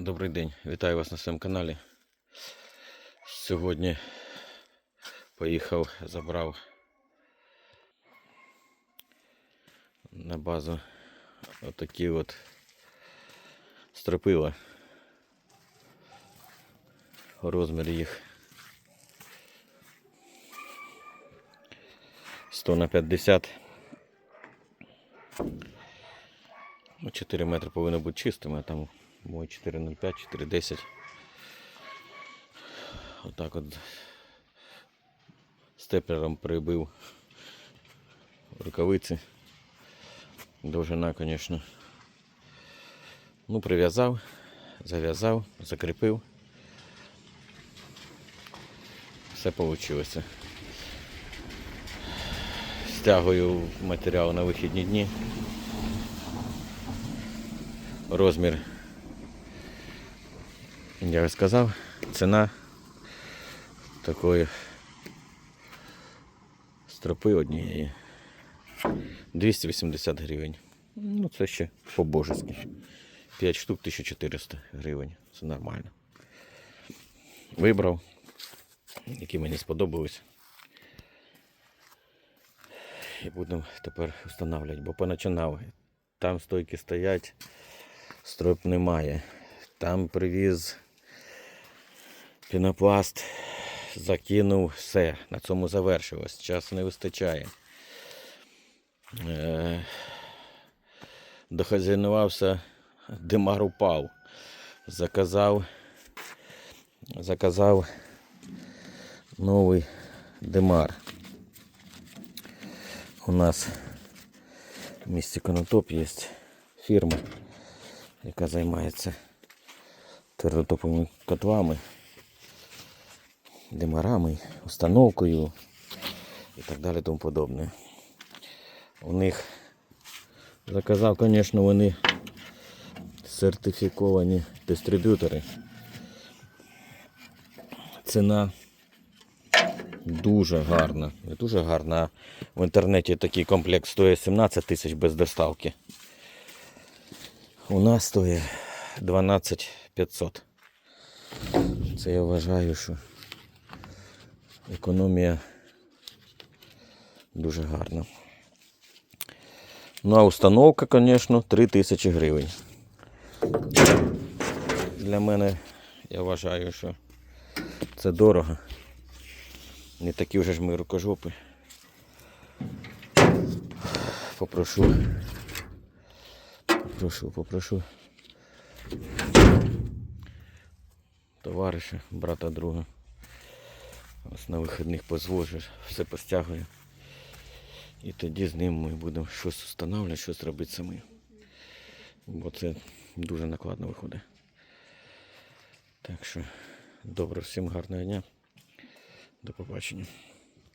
Добрий день, вітаю вас на своєму каналі. Сьогодні поїхав, забрав на базу отакі от стропила. Розмір їх 100 на 50. Ну, 4 метри повинно бути чистими, а там мой 4,05, 4,10. Отак от степлером прибив рукавиці. Довжина, звісно. Ну, прив'язав, зав'язав, закріпив. Все вийшло. Стягую матеріал на вихідні дні. Розмір, я вже сказав, ціна такої стропи однієї 280 гривень. Ну, це ще по-божески. 5 штук 1400 гривень. Це нормально. Вибрав, які мені сподобались. І будемо тепер встановлювати, бо поначинав. Там стойки стоять, строп немає. Там привіз пінопласт, закинув все. На цьому завершилось. Часу не вистачає. Е, Дохазяйнувався, димар упав. Заказав, заказав новий димар. У нас в місті Конотоп є фірма, яка займається твердотоповими котлами, димарами, установкою і так далі тому подобне. У них заказав, звісно, вони сертифіковані дистриб'ютори. Ціна дуже гарна. Не дуже гарна. В інтернеті такий комплект стоїть 17 тисяч без доставки. У нас стоїть 12 500. Це я вважаю, що економія дуже гарна. Ну а установка, звісно, 3 тисячі гривень. Для мене я вважаю, що це дорого. Не такі вже ж ми рукожопи. Попрошу. Попрошу, попрошу. Товариша, брата друга. Ось на вихідних позвожу, все постягую. І тоді з ним ми будемо щось встановлювати, щось робити самі. Бо це дуже накладно виходить. Так що добре, всім гарного дня. До побачення.